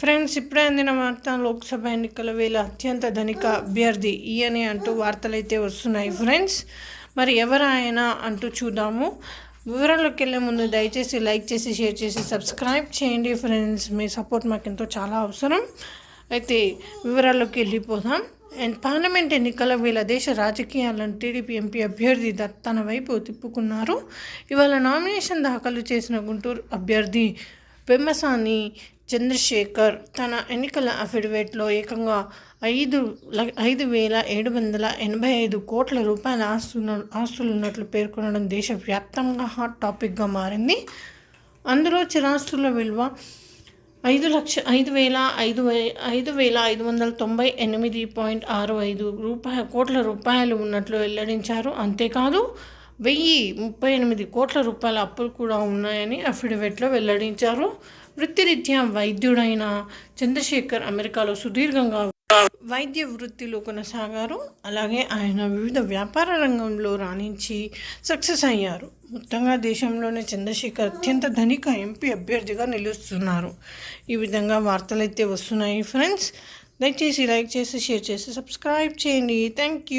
Friends ఇప్పుడే అందిన వార్త లోక్సభ ఎన్నికల వేళ అత్యంత ధనిక అభ్యర్థి ఈయనే అంటూ వార్తలైతే వస్తున్నాయి ఫ్రెండ్స్. మరి ఎవరు ఆయన అంటూ చూద్దాము. వివరాల్లోకి వెళ్ళే ముందు దయచేసి లైక్ చేసి షేర్ చేసి సబ్స్క్రైబ్ చేయండి ఫ్రెండ్స్. మీ సపోర్ట్ మాకు ఎంతో చాలా అవసరం. అయితే వివరాల్లోకి వెళ్ళిపోదాం అండ్ పార్లమెంట్ ఎన్నికల వేళ దేశ రాజకీయాలను టీడీపీ ఎంపీ అభ్యర్థి తన వైపు తిప్పుకున్నారు. ఇవాళ నామినేషన్ దాఖలు చేసిన గుంటూరు అభ్యర్థి పెమ్మసాని చంద్రశేఖర్ తన ఎన్నికల అఫిడవిట్లో ఏకంగా ఐదు ల- ఐదు వేల ఏడు వందల ఎనభై ఐదు కోట్ల రూపాయల ఆస్తులు ఆస్తులు ఉన్నట్లు పేర్కొనడం దేశవ్యాప్తంగా హాట్ టాపిక్గా మారింది. అందులో చిరాస్తుల విలువ ఐదు లక్ష ఐదు వేల ఐదు ఐదు వేల ఐదు వందల తొంభై ఎనిమిది పాయింట్ ఆరు ఐదు రూపాయ కోట్ల రూపాయలు ఉన్నట్లు వెల్లడించారు. అంతేకాదు వెయ్యి ముప్పై ఎనిమిది కోట్ల రూపాయల అప్పులు కూడా ఉన్నాయని అఫిడవిట్లో వెల్లడించారు. వృత్తిరీత్యా వైద్యుడైన చంద్రశేఖర్ అమెరికాలో సుదీర్ఘంగా వైద్య వృత్తిలో కొనసాగారు. అలాగే ఆయన వివిధ వ్యాపార రంగంలో రాణించి సక్సెస్ అయ్యారు. మొత్తంగా దేశంలోనే చంద్రశేఖర్ అత్యంత ధనిక ఎంపీ అభ్యర్థిగా నిలుస్తున్నారు. ఈ విధంగా వార్తలు అయితే వస్తున్నాయి. ఫ్రెండ్స్ దయచేసి లైక్ చేసి షేర్ చేసి సబ్స్క్రైబ్ చేయండి. Thank you.